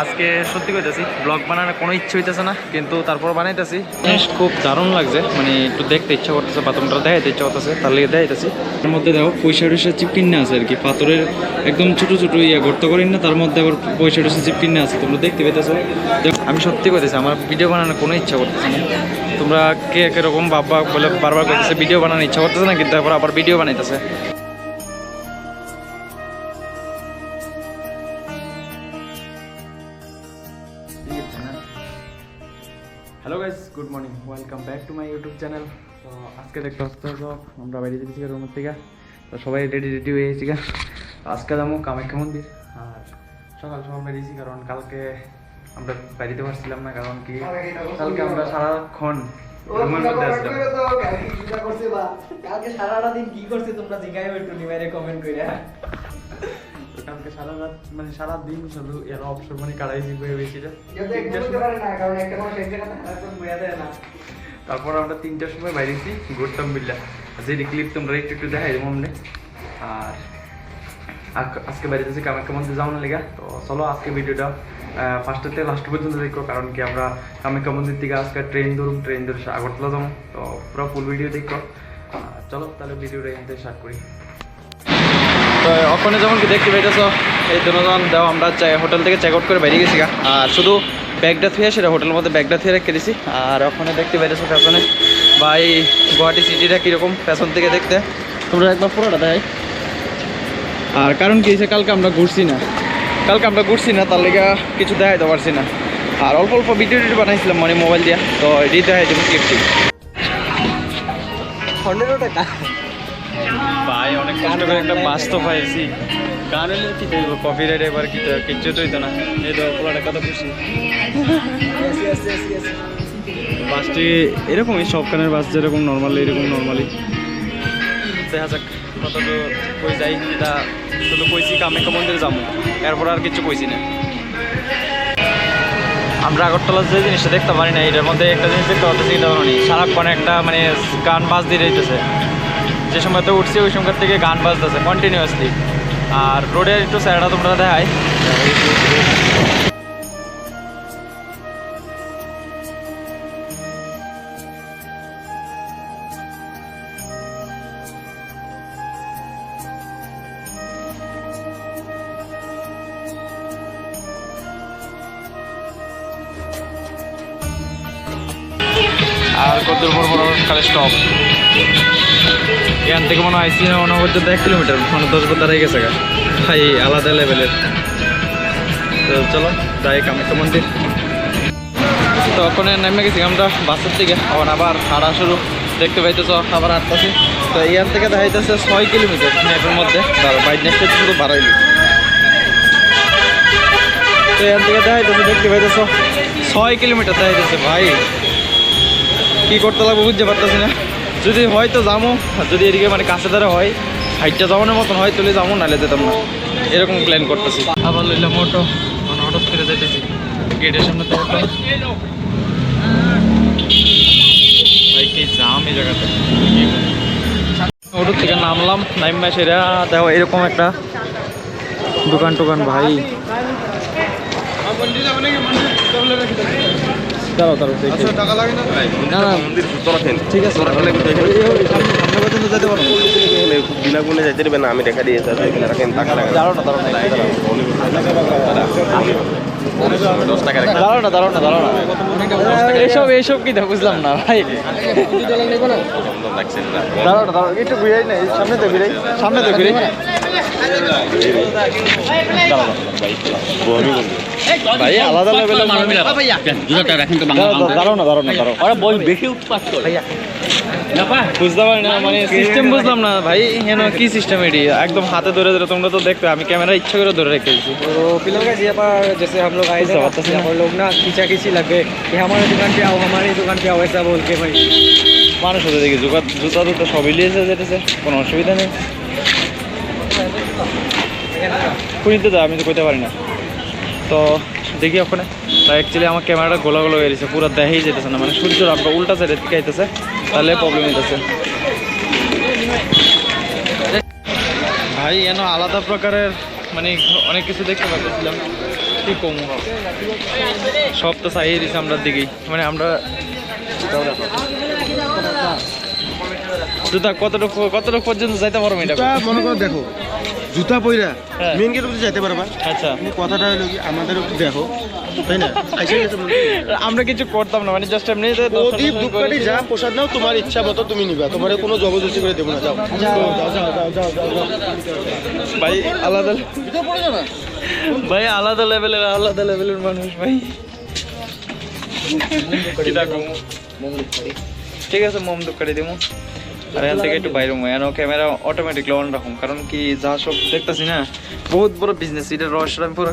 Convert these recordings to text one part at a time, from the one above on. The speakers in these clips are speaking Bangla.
আজকে সত্যি কইতেছি ব্লগ বানানোর কোনো ইচ্ছে হইতেছে না, কিন্তু তারপর বানাইতেছি। খুব দারুণ লাগছে মানে একটু দেখতে ইচ্ছা করতেছে, বাথরুমটা দেখাইতে ইচ্ছা করতেছে, তার লিগে দেখাইতেছি। এর মধ্যে দেখো, পয়সা টয়সা চিপকিনে আছে আর কি, পাথরের একদম ছোট ছোট ইয়া গর্ত করেন না, তার মধ্যে আবার পয়সা টয়সা চিপকিনে আছে, তোমরা দেখতে পেতেছো আমি সত্যি কইতেছি, আমার ভিডিও বানানোর কোনো ইচ্ছা করতেছে না। তোমরা কে কীরকম বাবা বলে বারবার করতেছে ভিডিও বানানোর ইচ্ছা করতেছে না, কিন্তু তারপর আবার ভিডিও বানাইতেছে। Hello guys good morning welcome back to my YouTube channel তো আজকে দেখতে হচ্ছে তো, আমরা বাইরে যেতেছি রুমের থেকে তো সবাই রেডি রেডি হয়ে গেছি। আজকে যাব কামাখ্যা মন্দির। আর সকাল সকাল বেরিয়েছি, কারণ কালকে আমরা বাড়িতে পারছিলাম না, কারণ কি? কালকে আমরা সারাক্ষণ কালকে কি করছে তোমরা জিজ্ঞাসা একটু নিমাইরে কমেন্ট করে কালকে সারা রাত মানে সারা দিন শুধু এর অবসর মানে কাটাইছি তারপর আমরা তিনটার সময় বাইরেছি ঘুরতাম বিল্লা। যেটি ক্লিপ তোমরা একটু একটু দেখাই দেবো আর আজকে বাড়িতেছি কামাখ্যা মন্দির যাওয়ার লেগা। তো চলো আজকে ভিডিওটা ফার্স্ট থেকে লাস্ট পর্যন্ত দেখো কারণ কি আমরা কামাখ্যা মন্দির থেকে আজকে ট্রেন ধরুন ট্রেন ধরে আগরতলা যাব। তো পুরো ফুল ভিডিও দেখো। চলো তাহলে ভিডিওটা এখান থেকে স্টার্ট করি। তো ওখানে যখন কি দেখতে পাইতেছো, এই দুজন দাও আমরা হোটেল থেকে চেক আউট করে বেরিয়ে গেছি আর শুধু ব্যাগটা থুয়ে সেটা হোটেলের মধ্যে ব্যাগটা থুয়ে রেখে দিছি। আর ওখানে দেখতে পাইতেছো পেছনে বা এই গুয়াহাটি সিটিটা কীরকম পেছন থেকে দেখতে? তোমরা একবার পুরোটা দেয় আর কারণ কি হয়েছে কালকে আমরা ঘুরছি না। কালকে আমরা ঘুরছি না, তার লেগে কিছু দেখাইতে পারছি না। আর অল্প অল্প ভিডিও টিডিও বানাইছিলাম মানে মোবাইল দিয়ে, তো এটি দেখাই দেবো ক্লিপটি টাকা। ভাই, অনেক কষ্ট করে একটা বাস তো পাইছি গান হলে কি কফি রাইড এবার কি তো কিচ্ছু তো হইতো না। এই তো পোলাটা কত খুশি। বাসটি এরকমই সবখানের বাস যেরকম নর্মালি এরকম নর্মালি দেখা যাক কত তো কই যাই, এটা শুধু কইছি কামাখ্যা মন্দিরে যাব। এরপর আর কিছু কইছি না। আমরা আগরতলার যে জিনিসটা দেখতে পারি না, এটার মধ্যে একটা জিনিস দেখতে পাচ্ছি এটা সারাক্ষণ একটা মানে গান বাজ দিয়ে রইতেছে। যে সময়তে উঠছি, ওই সময় থেকে গান বাজতেছে কন্টিনিউয়াসলি আর রোডের একটু স্যারটা তোমরা দেখাই। আর কত বড় বড় খালি স্টপ এখান থেকে মনে হয় আইসি মনে হয় এক কিলোমিটার মানে দশ বার দাঁড়াই গেছে গা। ভাই, আলাদা লেভেলের তো চলো, যাই, কামাখ্যা মন্দির। তো ওখানে নেমে গেছি আমরা বাসের থেকে আবার আবার হাঁটা শুরু। দেখতে পাইতেছ, আবার হাঁটতেছি। তো এখান থেকে দেখাইতেছে ছয় কিলোমিটার ম্যাপের মধ্যে। বাইক নেক্সট শুধু বাড়াইলি তো এখান থেকে দেখাইতেছে, দেখতে পাইতেছ, ছয় কিলোমিটার দেখাইতেছে, ভাই। কি করতে লাগবো বুঝতে পারতেছি না। যদি হয় তো যাব যদি এদিকে মানে কাছে ধারে হয়, হাইটটা যাওয়ানোর মতন হয় তুলে যাব নাহলে যেতাম না। এরকম প্ল্যান করতেছি। আবার লইলাম অটো মানে হঠাৎ করে যেতেছি গেটের সামনে তো অটো ভাই কি জাম এই জায়গাতে। অটো থেকে নামলাম, নাইমা সেরা, দেখো এরকম একটা দোকান টোকান ভাই। দাঁড়াও দাঁড়াও দেখি। না? না ঠিক আছে সামনে পর্যন্ত যেতে পারব বিনা গুণে দেবে না আমি দেখা দিয়ে স্যার এখানে রাখেন টাকা লাগা দাঁড়াও না দাঁড়াও না টাকা দাঁড়াও না না না। কি দেখ বুঝলাম না ভাই। বন্ধন রাখছেন না দাঁড়াও না দাঁড়াও একটু ঘুরাই না সামনে তো সামনে বন্ধু ভাই আলাদা লেভেলের দাঁড়াও না দাঁড়াও না দাঁড়াও ওরা বল বেশি উৎপাত করে বুঝতে পারি না মানে সিস্টেম বুঝলাম না ভাই কেন কি সিস্টেম এটি একদম হাতে ধরে ধরে তোমরা তো দেখতে আমি ক্যামেরা ইচ্ছা করে ধরে রেখে দিয়েছি तो फिलहाल का यहाँ पर जैसे हम लोग आए थे कुछ बात यहाँ पर लोग ना खींचा खींची लग गए कि हमारे दुकान पे आओ हमारी दुकान पे आओ ऐसा बोल के भाई মানুষ হতে দেখি জুতা জুতা টুতা সবই লিয়েছে যেতেছে কোনো অসুবিধা নেই খুঁজতে তো আমি তো কইতে পারি না। তো দেখি ওখানে। তা অ্যাকচুয়ালি আমার ক্যামেরাটা গোলা গোলা হয়ে পুরো দেখাই যেতেছে না। মানে সূর্যর আমরা উল্টা সাইডের দিকে আইতেছে, তাহলে প্রবলেম হইতেছে। ভাই, এন আলাদা প্রকারের মানে অনেক কিছু দেখতে পাচ্ছিলাম কি কম? সব তো চাইয়ে দিছে আমরা দিকেই। মানে আমরা জুতা কতটুকু কতটুকু পর্যন্ত যাইতে পারব এটা? মনে করো দেখো। জুতা পইরা মেন গেট অব্দি যাইতে পারবা। আচ্ছা। কথাটা হলো কি আমাদের দেখো তাই না? আমরা কিছু করতাম না মানে জাস্ট এমনি প্রদীপ দুপকাটি যা প্রসাদ নাও তোমার ইচ্ছা মতো তুমি নিবা। তোমার কোনো জবরদস্তি করে দেবো না যাও। আচ্ছা। ভাই আলাদা ভাই আলাদা লেভেলের আলাদা লেভেলের মানুষ ভাই। ঠিক আছে মোম দুপকাটি দেবো আর এখান থেকে একটু বাইরে এনো ক্যামেরা অটোমেটিক অন রাখুন কারণ কি যা সব দেখতেছি না, বহুত বড় বিজনেস এটা রহস্য আমি পুরো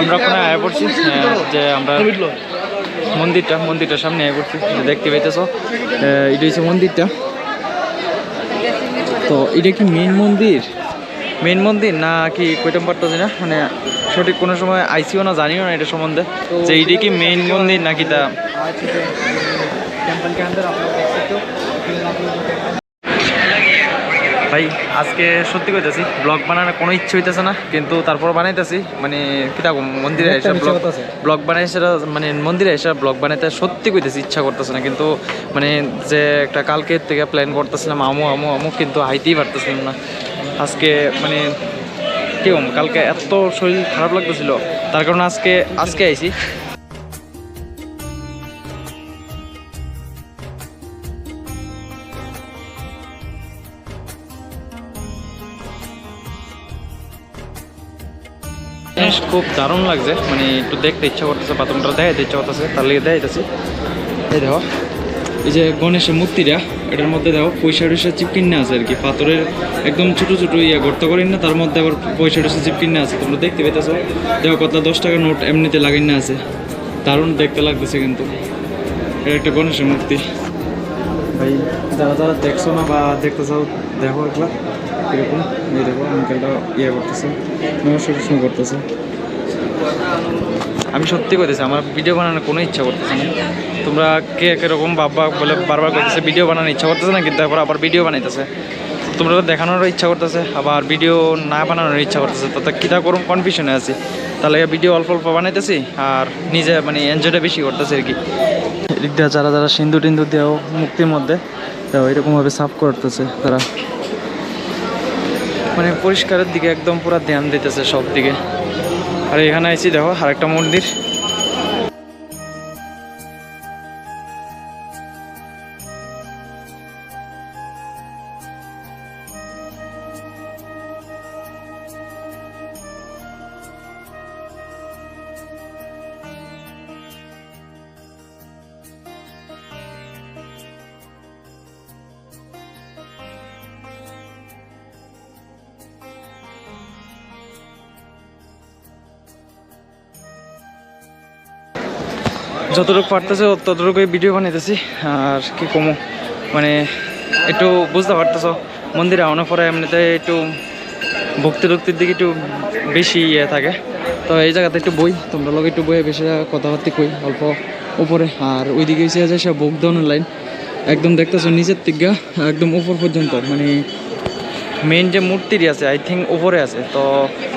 আমরা ওখানে আয়া পড়ছি যে আমরা মন্দিরটা মন্দিরটার সামনে আয়া পড়ছি দেখতে পাইতেছো এটা হচ্ছে মন্দিরটা। তো এটা কি মেন মন্দির? মেন মন্দির না কি কইতাম পারতেছি না মানে সঠিক কোনো সময় আইসিও না জানিও না এটা সম্বন্ধে। যে এটা কি মেন মন্দির নাকি তা ভাই আজকে সত্যি কইতেছি ব্লগ বানানোর কোনো ইচ্ছে হইতেছে না কিন্তু তারপর বানাইতেছি মানে কম, মন্দিরে এসে ব্লগ। ব্লগ বানাই সেটা মানে মন্দিরে এসে ব্লগ বানাইতে সত্যি কইতেছি ইচ্ছা করতেছে না কিন্তু মানে যে একটা কালকের থেকে প্ল্যান করতেছিলাম আমু আমু আমু কিন্তু হাইতেই পারতেছিলাম না আজকে মানে কি কালকে এত শরীর খারাপ লাগতেছিল তার কারণে আজকে আজকে আইছি খুব দারুণ লাগছে। মানে একটু দেখতে ইচ্ছা করতেছে, বাথরুমটা দেখাইতে ইচ্ছা করতেছে, তার লেগে দেখাইতেছি। এই দেখো, এই যে গণেশের মূর্তিটা, এটার মধ্যে দেখো, পয়সা টয়সা চিপকিনে আছে আর কি। পাথরের একদম ছোট ছোট ইয়ে গর্ত করেন না, তার মধ্যে আবার পয়সা টয়সা চিপকিনে আছে, তোমরা দেখতে পেতেছো দেখো কত দশ টাকা নোট এমনিতে লাগাইনে আছে। দারুণ দেখতে লাগতেছে কিন্তু। এটা একটা গণেশের মূর্তি। ভাই, যারা যারা দেখছ না বা দেখতে চাও দেখো একলা, এরকম, এই দেখো আঙ্কেলটা ইয়ে করতেছে, নমস্কার করতেছে। আমি সত্যি কইতেছি, আমার ভিডিও বানানোর কোনো ইচ্ছা করতেছে না। তোমরা কে কীরকম বাবা বলে বারবার করতেছে ভিডিও বানানোর ইচ্ছা করতেছে না, কিন্তু তারপর আবার ভিডিও বানাইতেছে। তোমরা তো দেখানোরও ইচ্ছা করতেছে, আবার ভিডিও না বানানোর ইচ্ছা করতেছে। তো কীটা করুম কনফিউশনে আছি। তাহলে ভিডিও অল্প অল্প বানাইতেছি, আর নিজে মানে এনজয়টা বেশি করতেছি আর কি। এদিক দিয়ে যারা যারা সিন্ধু টিন্দু দেও মুক্তির মধ্যে তো এরকমভাবে সাফ করতেছে তারা। মানে পরিষ্কারের দিকে একদম পুরো ধ্যান দিতেছে সব দিকে আর এখানে আছি দেখো আরেকটা মন্দির। যতটুকু পারতেছে ততটুকুই ভিডিও বানাইতেছি। আর কি কমো? মানে একটু বুঝতে পারতেছ, মন্দিরে আনার পরে এমনিতে একটু ভক্তি টক্তির দিকে একটু বেশি ইয়ে থাকে। তো এই জায়গাতে একটু বই, তোমরা লোক একটু বইয়ে বেশি কথাবার্তা কই, অল্প উপরে। আর ওইদিকে এসে আছে সব দাওয়ানোর লাইন একদম দেখতেছো নিচের দিকে, একদম উপর পর্যন্ত মানে মেইন যে মূর্তিটি আছে আই থিঙ্ক উপরে আছে। তো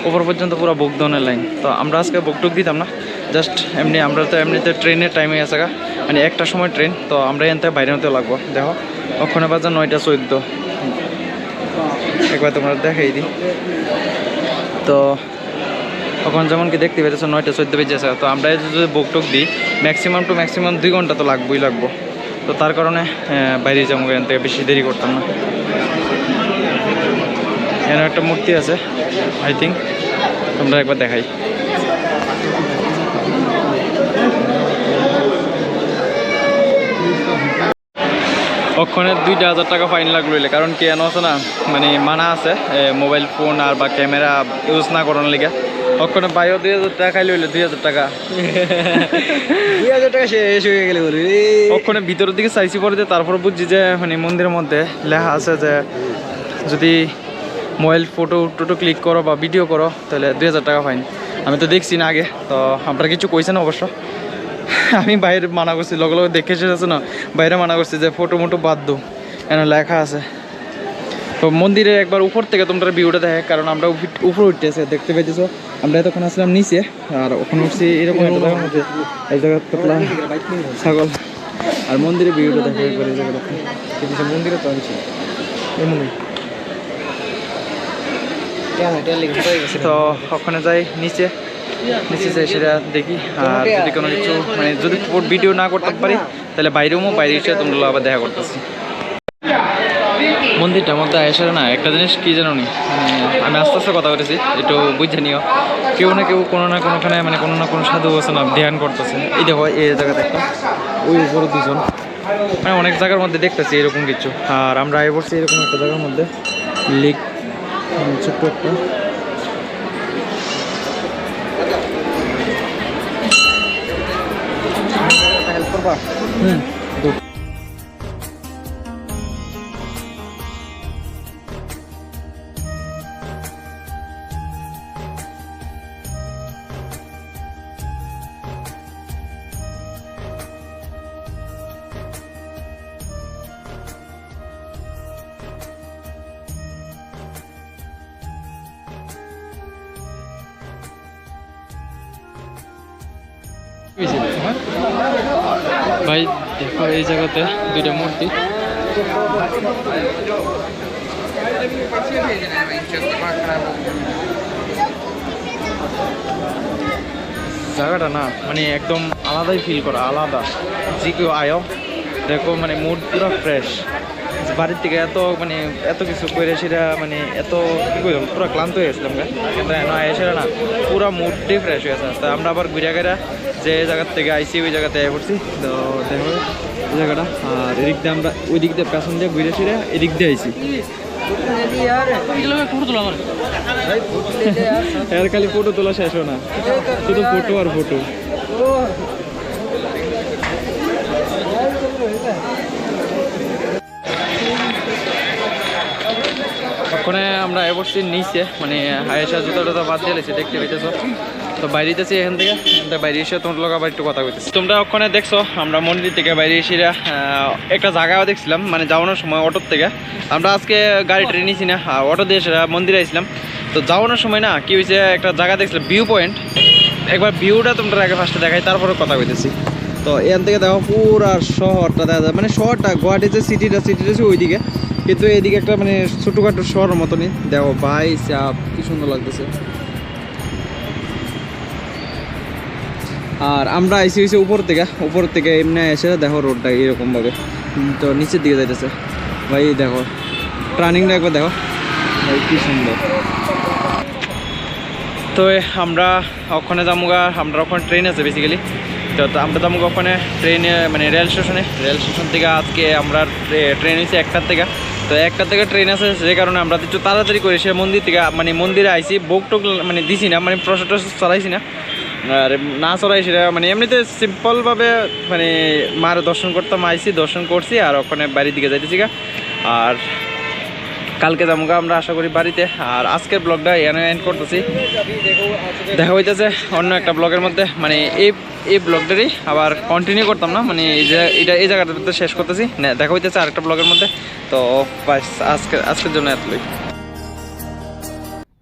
উপর পর্যন্ত পুরো বুকডাউনের লাইন তো আমরা আজকে বুকটুক দিতাম না। জাস্ট এমনি আমরা তো এমনিতে ট্রেনের টাইমে আছে গা। মানে একটা সময় ট্রেন, তো আমরা থেকে বাইরে হতে লাগবো। দেখো, ওখানে বাজার নয়টা চোদ্দ। একবার তোমরা দেখাই দিই। তো তখন যেমন কি দেখতে পেতেছো, নয়টা চোদ্দ বেজে আছে। তো আমরা যদি বুকটুক দিই ম্যাক্সিমাম টু ম্যাক্সিমাম দুই ঘণ্টা তো লাগবোই লাগবো। তো তার কারণে বাইরে যাব এখান থেকে বেশি দেরি করতাম না। এখানে একটা মূর্তি আছে আই থিঙ্ক তোমরা একবার দেখাই। ওখানে দুইটা হাজার টাকা ফাইন লাগল কারণ কি আছে না মানে মানা আছে মোবাইল ফোন আর বা ক্যামেরা ইউজ না করানোর লিগে। ওখানে বাইও দুই হাজার টাকা খাইলে হইলে দুই হাজার টাকা। দুই হাজার টাকা শেষ হয়ে গেলে বলি। ওখানে ভিতরের দিকে চাইছি পরে যে তারপর বুঝছি যে মানে মন্দিরের মধ্যে লেখা আছে যে যদি মোবাইল ফটো টোটো ক্লিক করো বা ভিডিও করো তাহলে দুই হাজার টাকা ফাইন আমি তো দেখছি না আগে তো আপনারা কিছু কইছেন অবশ্য? আমি বাইরে মানা করছি লগে লগে দেখে এসেছে না। বাইরে মানা করছি যে ফটো মোটো বাদ দো এখানে লেখা আছে। তো মন্দিরে একবার উপর থেকে তোমরা ভিউটা দেখে কারণ আমরা উপরে উঠতেছে দেখতে পেয়েছ আমরা এতক্ষণ আসলাম নিচে আর ওখানে উঠছি এরকম একটা জায়গা পাতলা ছাগল। আর মন্দিরে ভিউটা দেখা একবার এই জায়গাটা। মন্দিরে তো আনছি এমনই তো ওখানে যাই নিচে। নিচে সেটা দেখি। আর যদি কোনো কিছু মানে যদি ভিডিও না করতে পারি, তাহলে বাইরেও বাইরে এসে তোমরা আবার দেখা করতেছি। মন্দিরটার মধ্যে এসে না, একটা জিনিস কি জানো নি? মানে আমি আস্তে আস্তে কথা বলেছি একটু বুঝে নিও। কেউ না কেউ কোনো না কোনোখানে মানে কোনো না কোনো সাধু আছে না, ধ্যান করতেছে। এই দেখো, এই জায়গাতে একটা, ওই উপরে দুজন। মানে অনেক জায়গার মধ্যে দেখতেছি এরকম কিছু। আর আমরা আই পড়ছি এরকম একটা জায়গার মধ্যে। লিক ছোট্ট একটা। হুম দু- ভাই, দেখো এই জায়গাতে দুইটা মূর্তি। জায়গাটা না মানে একদম আলাদাই ফিল করা, আলাদা। যে কেউ আয়ো। দেখো মানে মুড পুরো ফ্রেশ বাড়ির থেকে এত মানে এত কিছু করে সেটা মানে এত কি করলাম পুরো ক্লান্ত হয়ে গেছিলাম না এসে না, পুরো মুডটাই ফ্রেশ হয়ে গেছে। আমরা আবার ঘুরে গেরা যে জায়গার থেকে আইসি, ওই জায়গাতে আয় পড়ছি তো দেখো ওই জায়গাটা। আর এদিক দিয়ে আমরা ওই দিক দিয়ে পেছন দিয়ে ঘুরে ফিরে এদিক দিয়ে আইসি। এর খালি ফটো তোলা শেষ না। শুধু ফটো আর ফটো ওখানে আমরা এবছর নিচে মানে আয়েশা জুতা টুতা বাদ দিয়ে দেখতে পেতেছো তো বাইরে যেতেছি এখান থেকে। বাইরে এসে তোমার লোক আবার একটু কথা কইতেছি। তোমরা ওখানে দেখছ, আমরা মন্দির থেকে বাইরে এসে একটা জায়গাও দেখছিলাম মানে যাওয়ানোর সময় অটোর থেকে। আমরা আজকে গাড়ি ট্রেন নিয়েছি না অটো দিয়ে মন্দিরে আসলাম তো যাওয়ানোর সময় না, কি হয়েছে একটা জায়গা দেখছিলাম ভিউ পয়েন্ট একবার ভিউটা তোমরা আগে ফার্স্টে দেখাই, তারপরে কথা কইতেছি। তো এখান থেকে দেখো, পুরা শহরটা দেখা যায়। মানে শহরটা, গুয়াহাটি যে সিটিটা সিটিটা আছে ওইদিকে। কিন্তু এদিকে একটা মানে ছোটোখাটো শহরের মতনই। দেখো, ভাই চাপ কি সুন্দর লাগতেছে। আর আমরা আইসি হয়েছি উপর থেকে উপর থেকে এমনি এসে দেখো রোডটা এরকমভাবে। তো নিচের দিকে যাইতেছে। ভাই, দেখো টার্নিংটা একবার দেখো। ভাই, কি সুন্দর। তো আমরা ওখানে যামুগা, আমরা ওখানে ট্রেন আছে বেসিক্যালি তো আমরা যামুগা ওখানে ট্রেনে মানে রেল স্টেশনে রেল স্টেশন থেকে আজকে আমরা ট্রেন হয়েছে একটার থেকে। তো একটা থেকে ট্রেন আছে, যে কারণে আমরা একটু তাড়াতাড়ি করে সে মন্দির থেকে মানে মন্দিরে আইসি। বুক টুক মানে দিছি না মানে প্রসাদ টসাদ চলাইছি না। আর না চলাই সেটা মানে এমনিতে সিম্পলভাবে মানে মার দর্শন করতাম আইসি দর্শন করছি, আর ওখানে বাড়ির দিকে যাইতেছি আর কালকে যাব আমরা আশা করি বাড়িতে। আর আজকের ব্লগটা এনে এন্ড করতেছি। দেখা হইতেছে অন্য একটা ব্লগের মধ্যে। মানে এই এই ব্লগটারই আবার কন্টিনিউ করতাম না মানে এই যে, এটা, এই জায়গাটাতে শেষ করতেছি। না, দেখা হইতেছে আরেকটা ব্লগের মধ্যে। তো বাস আজকে, আজকের জন্য এতই